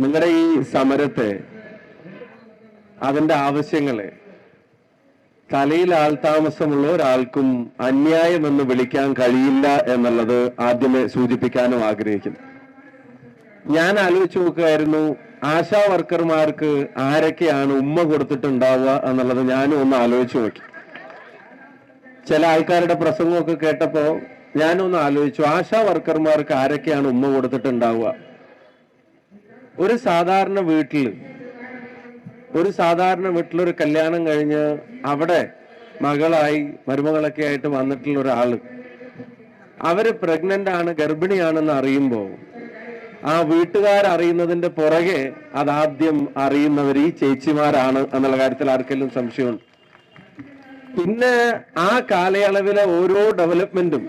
നിങ്ങളുടെ ഈ സമരത്തെ അതിന്റെ ആവശ്യങ്ങളെ തലയിൽ ആൾതാമസമുള്ള ഒരാൾക്കും അന്യായമെന്ന് വിളിക്കാൻ കഴിയില്ല എന്നുള്ളത് ആദ്യമേ സൂചിപ്പിക്കാനും ആഗ്രഹിക്കുന്നു. ഞാൻ ആലോചിച്ചു നോക്കുകയായിരുന്നു ആശാ വർക്കർമാർക്ക് ആരൊക്കെയാണ് ഉമ്മ കൊടുത്തിട്ടുണ്ടാവുക എന്നുള്ളത് ഞാനും ഒന്ന് ആലോചിച്ചു നോക്കി. ചില ആൾക്കാരുടെ പ്രസംഗമൊക്കെ കേട്ടപ്പോ ഞാനൊന്ന് ആലോചിച്ചു ആശാ വർക്കർമാർക്ക് ആരൊക്കെയാണ് ഉമ്മ കൊടുത്തിട്ടുണ്ടാവുക? ഒരു സാധാരണ വീട്ടിൽ ഒരു സാധാരണ വീട്ടിൽ ഒരു കല്യാണം കഴിഞ്ഞ് അവിടെ മകളായി മരുമകളൊക്കെ ആയിട്ട് വന്നിട്ടുള്ള ഒരാൾ അവർ പ്രഗ്നന്റ് ആണ് ഗർഭിണിയാണെന്ന് അറിയുമ്പോൾ ആ വീട്ടുകാർ അറിയുന്നതിന്റെ പുറകെ അതാദ്യം അറിയുന്നവർ ഈ ചേച്ചിമാരാണ് എന്നുള്ള കാര്യത്തിൽ ആർക്കെങ്കിലും സംശയമുണ്ട്. പിന്നെ ആ കാലയളവിലെ ഓരോ ഡെവലപ്മെന്റും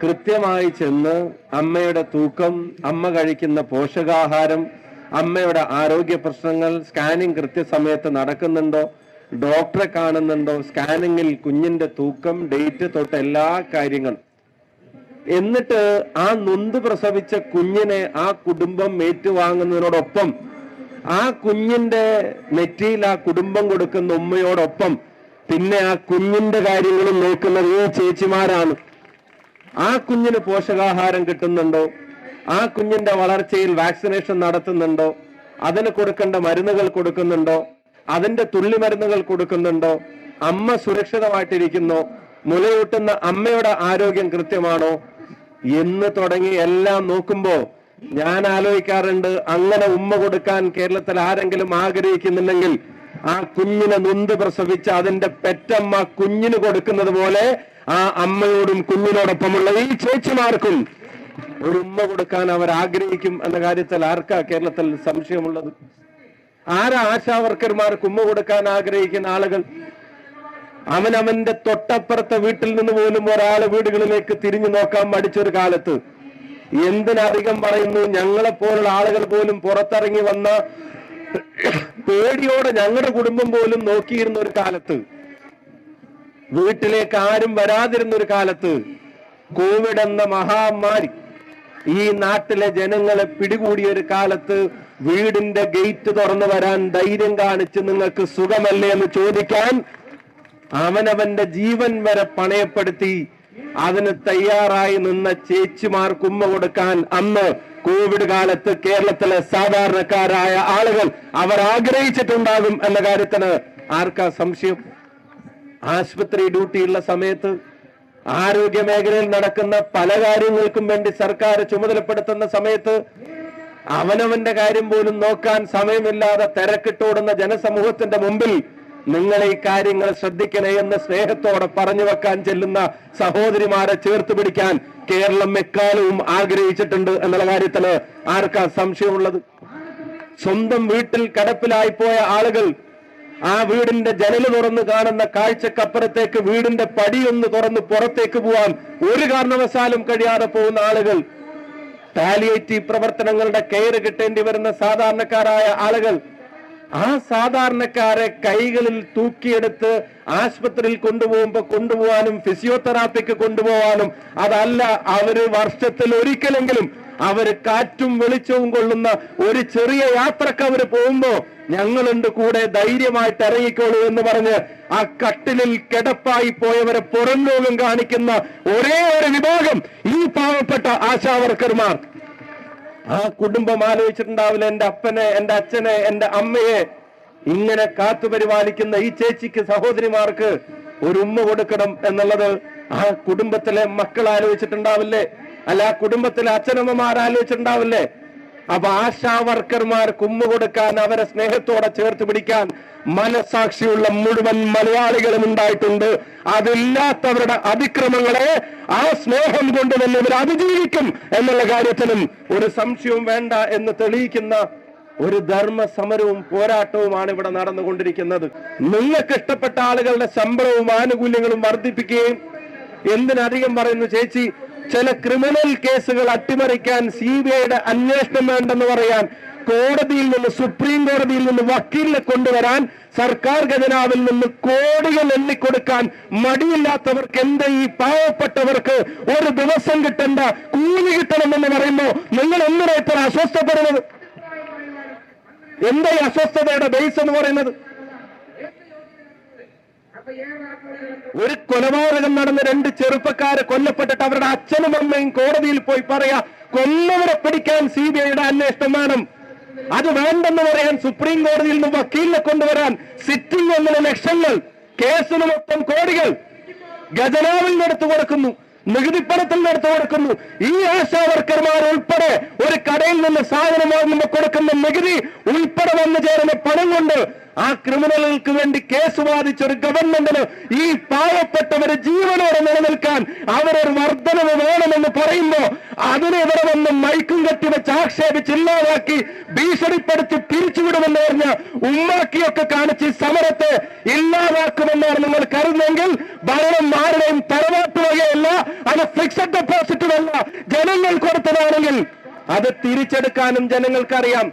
കൃത്യമായി ചെന്ന് അമ്മയുടെ തൂക്കം അമ്മ കഴിക്കുന്ന പോഷകാഹാരം അമ്മയുടെ ആരോഗ്യ പ്രശ്നങ്ങൾ സ്കാനിങ് കൃത്യസമയത്ത് നടക്കുന്നുണ്ടോ? ഡോക്ടറെ കാണുന്നുണ്ടോ? സ്കാനിങ്ങിൽ കുഞ്ഞിന്റെ തൂക്കം ഡേറ്റ് തൊട്ട് എല്ലാ കാര്യങ്ങളും. എന്നിട്ട് ആ നൊന്ത് പ്രസവിച്ച കുഞ്ഞിനെ ആ കുടുംബം ഏറ്റുവാങ്ങുന്നതിനോടൊപ്പം ആ കുഞ്ഞിന്റെ നെറ്റിയിൽ ആ കുടുംബം കൊടുക്കുന്ന ഉമ്മയോടൊപ്പം പിന്നെ ആ കുഞ്ഞിന്റെ കാര്യങ്ങളും നോക്കുന്നത് ഈ ചേച്ചിമാരാണ്. ആ കുഞ്ഞിന് പോഷകാഹാരം കിട്ടുന്നുണ്ടോ? ആ കുഞ്ഞിന്റെ വളർച്ചയിൽ വാക്സിനേഷൻ നടത്തുന്നുണ്ടോ? അതിന് കൊടുക്കേണ്ട മരുന്നുകൾ കൊടുക്കുന്നുണ്ടോ? അതിന്റെ തുള്ളി മരുന്നുകൾ കൊടുക്കുന്നുണ്ടോ? അമ്മ സുരക്ഷിതമായിട്ടിരിക്കുന്നോ. മുലയൂട്ടുന്ന അമ്മയുടെ ആരോഗ്യം കൃത്യമാണോ? എന്ന് തുടങ്ങി എല്ലാം നോക്കുമ്പോ ഞാൻ ആലോചിക്കാറുണ്ട് അങ്ങനെ ഉമ്മ കൊടുക്കാൻ കേരളത്തിൽ ആരെങ്കിലും ആഗ്രഹിക്കുന്നുണ്ടെങ്കിൽ ആ കുഞ്ഞിനെ നൊന്ത് പ്രസവിച്ച് അതിന്റെ പെറ്റമ്മ കുഞ്ഞിന് കൊടുക്കുന്നത് പോലെ ആ അമ്മയോടും കുഞ്ഞിനോടൊപ്പമുള്ള ഈ ചേച്ചിമാർക്കും ഒരു ഉമ്മ കൊടുക്കാൻ അവർ ആഗ്രഹിക്കും എന്ന കാര്യത്തിൽ ആർക്കാ കേരളത്തിൽ സംശയമുള്ളത്? ആരാ ആശാ വർക്കർമാർക്ക് ഉമ്മ കൊടുക്കാൻ ആഗ്രഹിക്കുന്ന ആളുകൾ? അവനവന്റെ തൊട്ടപ്പുറത്തെ വീട്ടിൽ നിന്ന് പോലും ഒരാൾ വീടുകളിലേക്ക് തിരിഞ്ഞു നോക്കാൻ മടിച്ചൊരു കാലത്ത്. എന്തിനധികം പറയുന്നു ഞങ്ങളെ പോലുള്ള ആളുകൾ പോലും പുറത്തിറങ്ങി വന്ന പേടിയോടെ ഞങ്ങളുടെ കുടുംബം പോലും നോക്കിയിരുന്ന ഒരു കാലത്ത്. വീട്ടിലേക്ക് ആരും വരാതിരുന്ന ഒരു കാലത്ത്. കോവിഡ് എന്ന മഹാമാരി ഈ നാട്ടിലെ ജനങ്ങളെ പിടികൂടിയ ഒരു കാലത്ത് വീടിന്റെ ഗേറ്റ് തുറന്നു വരാൻ ധൈര്യം കാണിച്ച് നിങ്ങൾക്ക് സുഖമല്ലേ എന്ന് ചോദിക്കാൻ അവനവന്റെ ജീവൻ വരെ പണയപ്പെടുത്തി അതിന് തയ്യാറായി നിന്ന ചേച്ചിമാർക്ക് ഉമ്മ കൊടുക്കാൻ അന്ന് കോവിഡ് കാലത്ത് കേരളത്തിലെ സാധാരണക്കാരായ ആളുകൾ അവർ ആഗ്രഹിച്ചിട്ടുണ്ടാകും എന്ന കാര്യത്തിന് ആർക്കാ സംശയം? ആശുപത്രി ഡ്യൂട്ടിയുള്ള സമയത്ത് ആരോഗ്യ മേഖലയിൽ നടക്കുന്ന പല കാര്യങ്ങൾക്കും വേണ്ടി സർക്കാർ ചുമതലപ്പെടുത്തുന്ന സമയത്ത് അവനവന്റെ കാര്യം പോലും നോക്കാൻ സമയമില്ലാതെ തിരക്കിട്ടോടുന്ന ജനസമൂഹത്തിന്റെ മുമ്പിൽ നിങ്ങൾ ഈ കാര്യങ്ങൾ ശ്രദ്ധിക്കണേ എന്ന് സ്നേഹത്തോടെ പറഞ്ഞു വെക്കാൻ ചെല്ലുന്ന സഹോദരിമാരെ ചേർത്ത് പിടിക്കാൻ കേരളം എക്കാലവും ആഗ്രഹിച്ചിട്ടുണ്ട് എന്നുള്ള കാര്യത്തിൽ ആർക്കാ സംശയമുള്ളത്? സ്വന്തം വീട്ടിൽ കടപ്പിലായി പോയ ആളുകൾ ആ വീടിന്റെ ജനൽ തുറന്ന് കാണുന്ന കാഴ്ചക്കപ്പുറത്തേക്ക് വീടിന്റെ പടിയൊന്ന് തുറന്ന് പുറത്തേക്ക് പോവാൻ ഒരു കാരണവശാലും കഴിയാതെ പോകുന്ന ആളുകൾ. പാലിയേറ്റീവ് പ്രവർത്തനങ്ങളുടെ കെയർ കിട്ടേണ്ടി വരുന്ന സാധാരണക്കാരായ ആളുകൾ. ആ സാധാരണക്കാരെ കൈകളിൽ തൂക്കിയെടുത്ത് ആശുപത്രിയിൽ കൊണ്ടുപോകുമ്പോ കൊണ്ടുപോകാനും ഫിസിയോതെറാപ്പിക്ക് കൊണ്ടുപോകാനും അതല്ല അവർ വർഷത്തിൽ ഒരിക്കലെങ്കിലും അവർ കാറ്റും വെളിച്ചവും കൊള്ളുന്ന ഒരു ചെറിയ യാത്രയ്ക്ക് അവർ പോകുമ്പോ ഞങ്ങളുണ്ട് കൂടെ ധൈര്യമായിട്ട് ഇറങ്ങിക്കോളൂ എന്ന് പറഞ്ഞ് ആ കട്ടിലിൽ കിടപ്പായി പോയവരെ പുറം ലോകം കാണിക്കുന്ന ഒരേ ഒരു വിഭാഗം ഈ പാവപ്പെട്ട ആശാവർക്കർമാർ. ആ കുടുംബം ആലോചിച്ചിട്ടുണ്ടാവില്ല എന്റെ അപ്പനെ എന്റെ അച്ഛനെ എന്റെ അമ്മയെ. ഇങ്ങനെ കാത്തുപരിപാലിക്കുന്ന ഈ ചേച്ചിക്ക് സഹോദരിമാർക്ക് ഒരു ഉമ്മ കൊടുക്കണം എന്നുള്ളത് ആ കുടുംബത്തിലെ മക്കൾ ആലോചിച്ചിട്ടുണ്ടാവില്ലേ? അല്ല കുടുംബത്തിലെ അച്ഛനമ്മമാർ ആലോചിച്ചിട്ടുണ്ടാവില്ലേ? അപ്പൊ ആശാ വർക്കർമാർ കുമ്മ കൊടുക്കാൻ അവരെ സ്നേഹത്തോടെ ചേർത്ത് പിടിക്കാൻ മനസാക്ഷിയുള്ള മുഴുവൻ മലയാളികളും ഉണ്ടായിട്ടുണ്ട്. അതില്ലാത്തവരുടെ അതിക്രമങ്ങളെ ആ സ്നേഹം കൊണ്ട് തന്നെ ഇവർ അതിജീവിക്കും എന്നുള്ള കാര്യത്തിലും ഒരു സംശയവും വേണ്ട എന്ന് തെളിയിക്കുന്ന ഒരു ധർമ്മ സമരവും പോരാട്ടവുമാണ് ഇവിടെ നടന്നുകൊണ്ടിരിക്കുന്നത്. നിങ്ങൾക്ക് ഇഷ്ടപ്പെട്ട ആളുകളുടെ ശമ്പളവും ആനുകൂല്യങ്ങളും വർദ്ധിപ്പിക്കുകയും എന്തിനധികം പറയുന്നു ചേച്ചി ചില ക്രിമിനൽ കേസുകൾ അട്ടിമറിക്കാൻ സി ബി ഐയുടെ അന്വേഷണം വേണ്ടെന്ന് പറയാൻ കോടതിയിൽ നിന്ന് സുപ്രീം കോടതിയിൽ നിന്ന് വക്കീലിനെ കൊണ്ടുവരാൻ സർക്കാർ ഖജനാവിൽ നിന്ന് കോടികൾ എണ്ണിക്കൊടുക്കാൻ മടിയില്ലാത്തവർക്ക് എന്ത് ഈ പാവപ്പെട്ടവർക്ക് ഒരു ദിവസം കിട്ടേണ്ട കൂലി കിട്ടണമെന്ന് പറയുമ്പോ നിങ്ങൾ എന്തിനാ ഇത്ര അസ്വസ്ഥപ്പെടുന്നത്? എന്താ ഈ അസ്വസ്ഥതയുടെ ബേസ് എന്ന് പറയുന്നത്? ഒരു കൊലപാതകം നടന്ന രണ്ട് ചെറുപ്പക്കാരെ കൊല്ലപ്പെട്ടിട്ട് അവരുടെ അച്ഛനും അമ്മയും കോടതിയിൽ പോയി പറയാ കൊല്ലവരെ പിടിക്കാൻ സി ബി ഐയുടെ അന്വേഷണം വേണം. അത് വേണ്ടെന്ന് പറയാൻ സുപ്രീം കോടതിയിൽ നിന്ന് വക്കീലിനെ കൊണ്ടുവരാൻ സിറ്റിംഗ് ഒന്നിന് ലക്ഷങ്ങൾ കേസിനുമൊപ്പം കോടികൾ. ഖജനാവിൽ നടത്തു കൊടുക്കുന്നു നികുതിപ്പണത്തിൽ നടത്തു കൊടുക്കുന്നു. ഈ ആശാ വർക്കർമാർ ഉൾപ്പെടെ ഒരു കടയിൽ നിന്ന് സാധനം വാങ്ങുമ്പോൾ കൊടുക്കുന്ന നികുതി ഉൾപ്പെടെ വന്നു ചേരുന്ന പണം കൊണ്ട് ആ ക്രിമിനലുകൾക്ക് വേണ്ടി കേസ് വാദിച്ച ഒരു ഗവൺമെന്റിന് ഈ പാവപ്പെട്ടവര് ജീവനോടെ നിലനിൽക്കാൻ അവരൊരു വർധനവ് വേണമെന്ന് പറയുമ്പോ അതിനെ ഇവിടെ വന്ന് മൈക്കും കെട്ടി വെച്ച് ആക്ഷേപിച്ച് ഇല്ലാതാക്കി ഭീഷണിപ്പെടുത്തി പിരിച്ചുവിടുമെന്ന് പറഞ്ഞ ഉമ്മാക്കിയൊക്കെ കാണിച്ച് സമരത്തെ ഇല്ലാതാക്കുമെന്നാണ് നിങ്ങൾ കരുതുന്നെങ്കിൽ ഭരണം ആരുടെയും തറവാട്ട് വകയല്ല അത് ഫിക്സഡ് ഡെപ്പോസിറ്റുമല്ല ജനങ്ങൾ കൊടുത്തതാണെങ്കിൽ അത് തിരിച്ചെടുക്കാനും ജനങ്ങൾക്കറിയാം.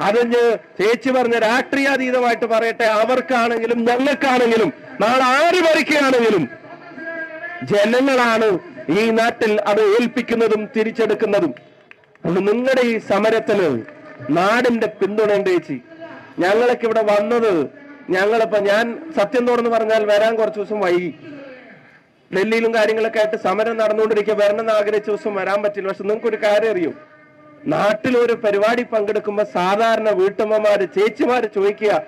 അതിന് ചേച്ചി പറഞ്ഞ രാഷ്ട്രീയാതീതമായിട്ട് പറയട്ടെ അവർക്കാണെങ്കിലും ഞങ്ങൾക്കാണെങ്കിലും നാളെ ആര് ഭരിക്കുകയാണെങ്കിലും ജനങ്ങളാണ് ഈ നാട്ടിൽ അത് ഏൽപ്പിക്കുന്നതും തിരിച്ചെടുക്കുന്നതും. നിങ്ങളുടെ ഈ സമരത്തിന് നാടിന്റെ പിന്തുണയുണ്ട് ചേച്ചി. ഞങ്ങളൊക്കെ ഇവിടെ വന്നത് ഞങ്ങളിപ്പോ ഞാൻ സത്യം തുറന്ന് പറഞ്ഞാൽ വരാൻ കുറച്ച് ദിവസം വൈകി. ഡൽഹിയിലും കാര്യങ്ങളൊക്കെ ആയിട്ട് സമരം നടന്നുകൊണ്ടിരിക്കുക വരണമെന്ന് ആഗ്രഹിച്ച ദിവസം വരാൻ പറ്റില്ല. പക്ഷെ നിങ്ങൾക്ക് ഒരു കാര്യം അറിയൂ? നാട്ടിൽ ഒരു പരിപാടി പങ്കെടുക്കുമ്പോ സാധാരണ വീട്ടമ്മമാര് ചേച്ചിമാര് ചോദിക്കുക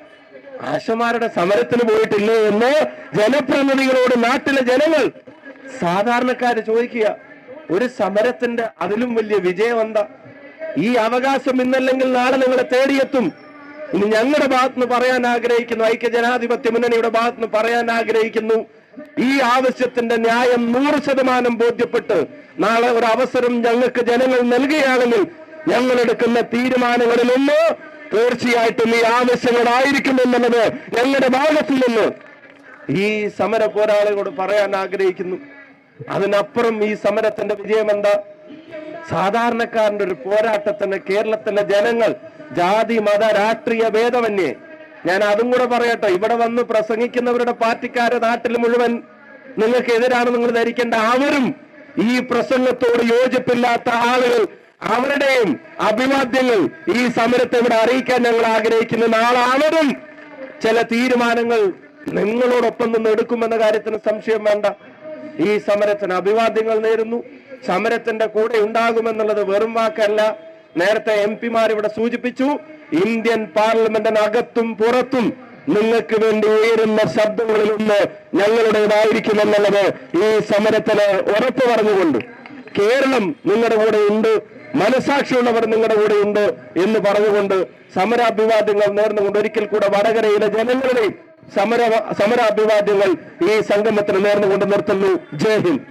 ആശമാരുടെ സമരത്തിന് പോയിട്ടില്ലേ? എന്ന് ജനപ്രതിനിധികളോട് നാട്ടിലെ ജനങ്ങൾ സാധാരണക്കാര് ചോദിക്കുക. ഒരു സമരത്തിന്റെ അതിലും വലിയ വിജയം എന്താ ഈ അവകാശം ഇന്നല്ലെങ്കിൽ നാളെ നിങ്ങളെ തേടിയെത്തും. ഇനി ഞങ്ങളുടെ ഭാഗത്തുനിന്ന് പറയാൻ ആഗ്രഹിക്കുന്നു ഐക്യ ജനാധിപത്യ മുന്നണിയുടെ ഭാഗത്തുനിന്ന് പറയാൻ ആഗ്രഹിക്കുന്നു. ഈ ആവശ്യത്തിന്റെ ന്യായം നൂറ് ശതമാനം ബോധ്യപ്പെട്ട് നാളെ ഒരു അവസരം ഞങ്ങൾക്ക് ജനങ്ങൾ നൽകുകയാണെങ്കിൽ ഞങ്ങൾ എടുക്കുന്ന തീരുമാനങ്ങളിലൊന്ന് തീർച്ചയായിട്ടും ഈ ആവശ്യങ്ങളായിരിക്കും എന്നുള്ളത് ഞങ്ങളുടെ ഭാഗത്തിൽ നിന്ന്. ഈ സമര പോരാളികളോട് പറയാൻ ആഗ്രഹിക്കുന്നു. അതിനപ്പുറം ഈ സമരത്തിന്റെ വിജയം എന്താ? സാധാരണക്കാരന്റെ ഒരു പോരാട്ടത്തിന് കേരളത്തിലെ ജനങ്ങൾ ജാതി മത രാഷ്ട്രീയ ഭേദമന്യേ. ഞാൻ അതും കൂടെ പറയട്ടെ. ഇവിടെ വന്ന് പ്രസംഗിക്കുന്നവരുടെ പാർട്ടിക്കാരെ നാട്ടിൽ മുഴുവൻ നിങ്ങൾക്ക് എതിരാണ് നിങ്ങൾ ധരിക്കേണ്ട അവരും ഈ പ്രസംഗത്തോട് യോജിപ്പില്ലാത്ത ആളുകൾ അവരുടെയും അഭിവാദ്യങ്ങൾ ഈ സമരത്തെ ഇവിടെ അറിയിക്കാൻ ഞങ്ങൾ ആഗ്രഹിക്കുന്ന നാളാണതും. ചില തീരുമാനങ്ങൾ നിങ്ങളോടൊപ്പം നിന്ന് എടുക്കുമെന്ന കാര്യത്തിന് സംശയം വേണ്ട. ഈ സമരത്തിന് അഭിവാദ്യങ്ങൾ നേരുന്നു. സമരത്തിന്റെ കൂടെ ഉണ്ടാകുമെന്നുള്ളത് വെറും വാക്കല്ല. നേരത്തെ എം പിമാർ ഇവിടെ സൂചിപ്പിച്ചു ഇന്ത്യൻ പാർലമെന്റിനകത്തും പുറത്തും നിങ്ങൾക്ക് വേണ്ടി ഉയരുന്ന ശബ്ദങ്ങളിൽ ഒന്ന് ഞങ്ങളുടേതായിരിക്കും എന്നുള്ളത് ഈ സമരത്തിന് ഉറപ്പ് പറഞ്ഞുകൊണ്ട്. കേരളം നിങ്ങളുടെ കൂടെ ഉണ്ട്. മനസാക്ഷിയുള്ളവർ നിങ്ങളുടെ കൂടെ ഉണ്ട് എന്ന് പറഞ്ഞുകൊണ്ട് സമരാഭിവാദ്യങ്ങൾ നേർന്നുകൊണ്ട് ഒരിക്കൽ കൂടെ വടകരയിലെ ജനങ്ങളുടെയും സമര സമരാഭിവാദ്യങ്ങൾ ഈ സംഗമത്തിന് നേർന്നുകൊണ്ട് നിർത്തുന്നു. ജയ് ഹിന്ദ്.